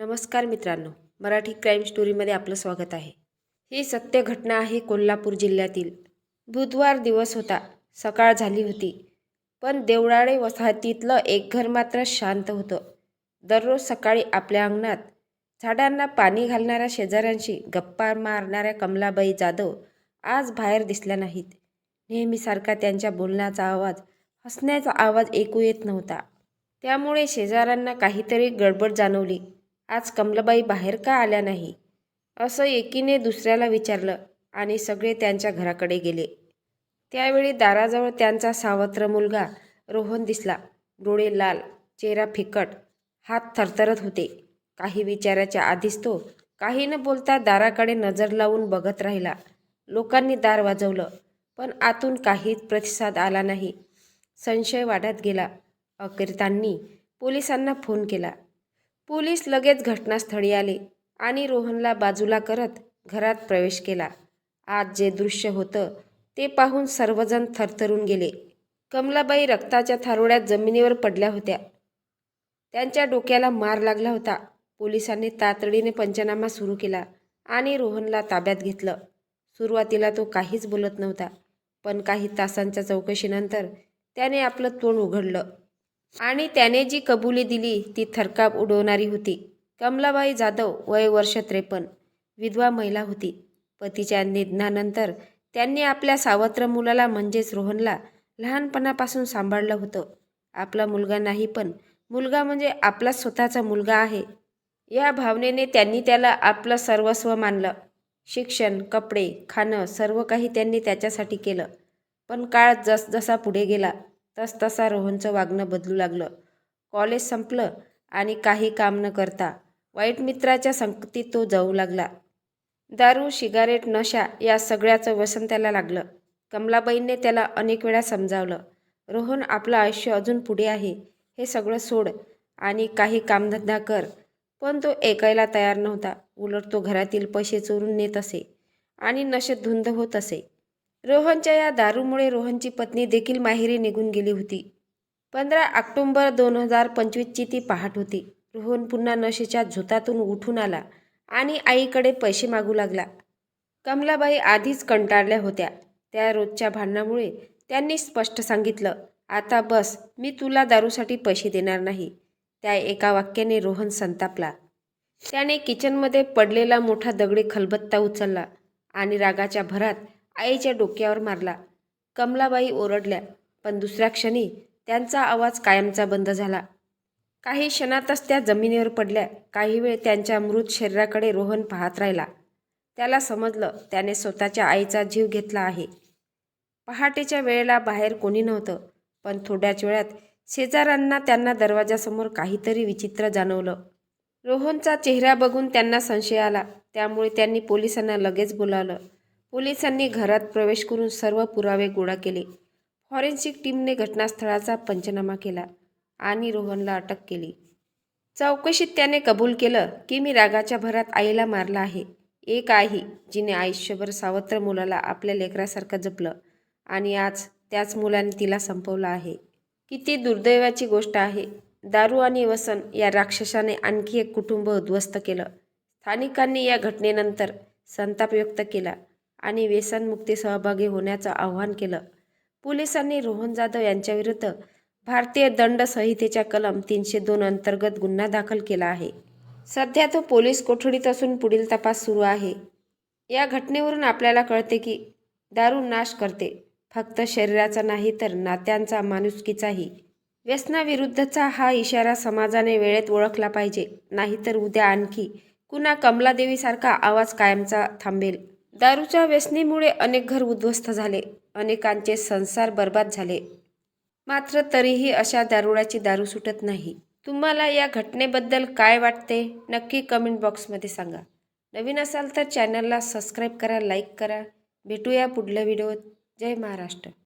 नमस्कार मित्रांनो मराठी क्राईम स्टोरीमध्ये आपलं स्वागत आहे. ही सत्य घटना आहे कोल्हापूर जिल्ह्यातील. बुधवार दिवस होता सकाळ झाली होती. पण देवळाळे वसाहतीतलं एक घर मात्र शांत होतं. दररोज सकाळी आपल्या अंगणात झाडांना पाणी घालणाऱ्या शेजाऱ्यांशी गप्पा मारणाऱ्या कमलाबाई जाधव आज बाहेर दिसल्या नाहीत. नेहमीसारखा त्यांच्या बोलण्याचा आवाज हसण्याचा आवाज ऐकू येत नव्हता. त्यामुळे शेजाऱ्यांना काहीतरी गडबड जाणवली. आज कमलाबाई बाहेर का आल्या नाही? असं एकीने दुसऱ्याला विचारलं आणि सगळे त्यांच्या घराकडे गेले. त्यावेळी दाराजवळ त्यांचा सावत्र मुलगा रोहन दिसला. डोळे लाल चेहरा फिकट हात थरथरत होते. काही विचाराच्या आधीच तो काही न बोलता दाराकडे नजर लावून बघत राहिला. लोकांनी दार वाजवलं पण आतून काहीच प्रतिसाद आला नाही. संशय वाढत गेला. अखेर पोलिसांना फोन केला. पोलीस लगेच घटनास्थळी आले आणि रोहनला बाजूला करत घरात प्रवेश केला. आज जे दृश्य होतं ते पाहून सर्वजण थरथरून गेले. कमलाबाई रक्ताच्या थारोड्यात जमिनीवर पडल्या होत्या. त्यांच्या डोक्याला मार लागला होता. पोलिसांनी तातडीने पंचनामा सुरू केला आणि रोहनला ताब्यात घेतलं. सुरुवातीला तो काहीच बोलत नव्हता पण काही तासांच्या चौकशीनंतर त्याने आपलं तोंड उघडलं. आणि त्याने जी कबुली दिली ती थरकाप उडवणारी होती. कमलाबाई जाधव वय वर्ष त्रेपन्न विधवा महिला होती. पतीच्या निधनानंतर त्यांनी आपल्या सावत्र मुलाला म्हणजेच रोहनला लहानपणापासून सांभाळलं होतं. आपला मुलगा नाही पण मुलगा म्हणजे आपला स्वतःचा मुलगा आहे. या भावनेने त्यांनी त्याला आपलं सर्वस्व मानलं. शिक्षण कपडे खाणं सर्व काही त्यांनी त्याच्यासाठी केलं. पण काळ जसजसा पुढे गेला तसतसा रोहनचं वागणं बदलू लागलं. कॉलेज संपलं आणि काही काम न करता वाईट मित्राच्या संगतीत तो जाऊ लागला. दारू सिगारेट नशा या सगळ्याचं व्यसन त्याला लागलं. कमलाबाईंनी त्याला अनेक वेळा समजावलं रोहन आपलं आयुष्य अजून पुढे आहे. हे सगळं सोड आणि काही कामधंदा कर. पण तो ऐकायला तयार नव्हता. उलट तो घरातील पैसे चोरून नेत असे आणि नशेत धुंद होत असे. रोहनच्या या दारूमुळे रोहनची पत्नी देखील माहेरी निघून गेली होती. पंधरा ऑक्टोंबर दोन हजार पंचवीसची ती पहाट होती. रोहन पुन्हा नशेच्या झोतातून उठून आला आणि आईकडे पैसे मागू लागला. कमलाबाई आधीच कंटाळल्या होत्या. त्या रोजच्या भांडणामुळे त्यांनी स्पष्ट सांगितलं आता बस मी तुला दारूसाठी पैसे देणार नाही. त्या एका वाक्याने रोहन संतापला. त्याने किचनमध्ये पडलेला मोठा दगडी खलबत्ता उचलला आणि रागाच्या भरात आईच्या डोक्यावर मारला. कमलाबाई ओरडल्या पण दुसऱ्या क्षणी त्यांचा आवाज कायमचा बंद झाला. काही क्षणातच त्या जमिनीवर पडल्या. काही वेळ त्यांच्या मृत शरीराकडे रोहन पाहत राहिला. त्याला समजलं त्याने स्वतःच्या आईचा जीव घेतला आहे. पहाटेच्या वेळेला बाहेर कोणी नव्हतं पण थोड्याच वेळात शेजाऱ्यांना त्यांना दरवाजासमोर काहीतरी विचित्र जाणवलं. रोहनचा चेहरा बघून त्यांना संशय आला. त्यामुळे त्यांनी पोलिसांना लगेच बोलावलं. पोलिसांनी घरात प्रवेश करून सर्व पुरावे गोळा केले. फॉरेन्सिक टीमने घटनास्थळाचा पंचनामा केला आणि रोहनला अटक केली. चौकशीत त्याने कबूल केलं की मी रागाच्या भरात आईला मारला आहे. एक आई जिने आयुष्यभर सावत्र मुलाला आपल्या लेकरासारखं जपलं आणि आज त्याच मुलाने तिला संपवलं आहे. किती दुर्दैवाची गोष्ट आहे. दारू आणि वसन या राक्षसाने आणखी एक कुटुंब उद्ध्वस्त केलं. स्थानिकांनी या घटनेनंतर संताप व्यक्त केला. आणि व्यसनमुक्ती सहभागी होण्याचं आवाहन केलं. पोलिसांनी रोहन जाधव यांच्याविरुद्ध भारतीय दंड संहितेच्या कलम तीनशे दोन अंतर्गत गुन्हा दाखल केला आहे. सध्या तो पोलीस कोठडीत असून पुढील तपास सुरू आहे. या घटनेवरून आपल्याला कळते की दारू नाश करते. फक्त शरीराचा नाही तर नात्यांचा माणुसकीचाही. व्यसनाविरुद्धचा हा इशारा समाजाने वेळेत ओळखला पाहिजे. नाहीतर उद्या आणखी कुणा कमलादेवीसारखा आवाज कायमचा थांबेल. दारूच्या व्यसनीमुळे अनेक घर उद्ध्वस्त झाले. अनेकांचे संसार बर्बाद झाले. मात्र तरीही अशा दारुडाची दारू सुटत नाही. तुम्हाला या घटनेबद्दल काय वाटते? नक्की कमेंट बॉक्समध्ये सांगा. नवीन असाल तर चॅनलला सबस्क्राईब करा लाईक करा. भेटूया पुढल्या व्हिडिओत. जय महाराष्ट्र.